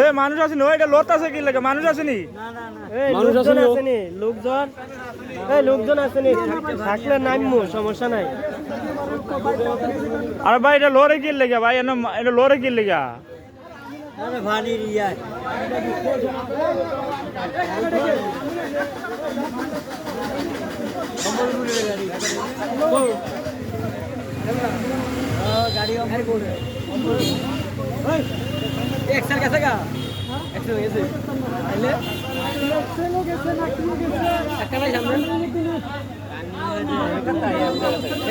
এ মানুষ আসেনি ওই এটা লোট আছে কি লাগে? মানুষ আসেনি এই লোকজন আসেনি লোকজন? এই লোকজন আসেনি থাকলে নামবো সমস্যা নাই। আরে ভাই এটা লোরে কি লেগে? ভাই এনে এটা লোরে কি লেগে? আরে আইলে? একটা নাই সামনে।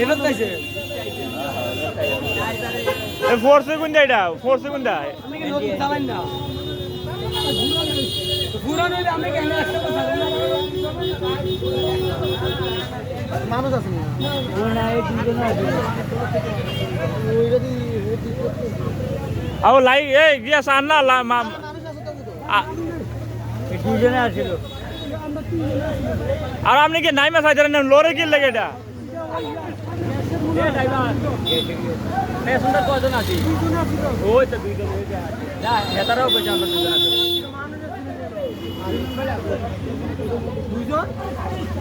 এবার তাইছে এ ফোর সেকেন্ড এটা ফোর সেকেন্ড আমি কি নতুন চালাই না? পুরানো আমি কেন মানুষ আছে না দুজন আছে। আও লাই এই গিয়া সান না লা- মা- দুজনে আছিল। আর আপনি কি নাইমা সাইজারেন লোরে কি লেগে এটা কজন আছে? ওই তো দুইজন না হেতারাও কইছে আমরা দুজন আছে দুইজন?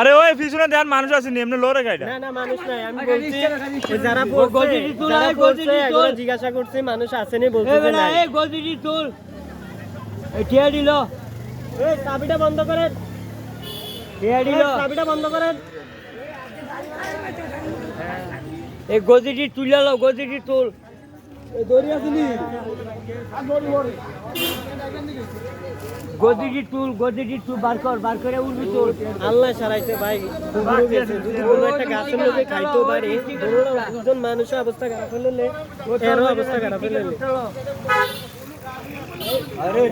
আরে ওই পিছনে দেন মানুষ আসেনি এমনি লোরে গাইটা না না মানুষ নাই আমি বলছি ওই যারা পড়ছে যারা পড়ছে এগুলো জিজ্ঞাসা করছি মানুষ আসেনি বলছে যে নাই। এই গদিটি তোল এই টিয়া দিল এই চাবিটা বন্ধ করেন। টিয়া দিল চাবিটা বন্ধ করেন। এই গদিটি গদিটি তুল দড়ি আসেনি গদিটি তুল গদিটি তুল বার কর বার করে উঠবি তুল আল্লাহ সারাইছে ভাই যদি কোনো একটা গাছের মধ্যে খাইতো পারে দুজন মানুষের অবস্থা খারাপ হলে এরও অবস্থা খারাপ হলে আরে।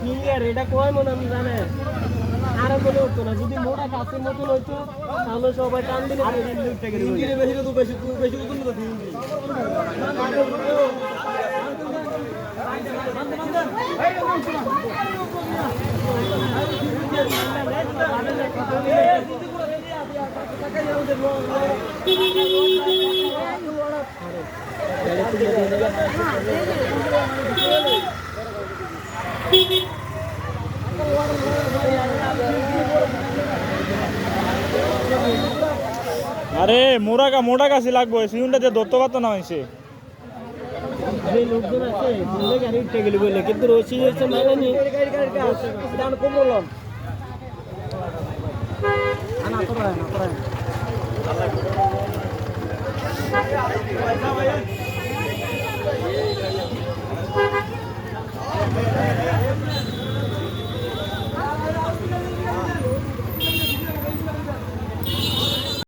ক্লিয়ার এটা কয় মনে আমি জানে আর মনে হতো না যদি মোটা গাছের মতন হইতো তাহলে সবাই টান দিলে বেশি তো বেশি ওজন আরে মোরা গা মোটা গাছি লাগবো সিউনটা যে দত্ত পাতো না হয়েছে যে লোকজন আছে গাড়ি উঠে গেলি বলে কিন্তু রশি হয়েছে মানে নি 安娜，过来，过来。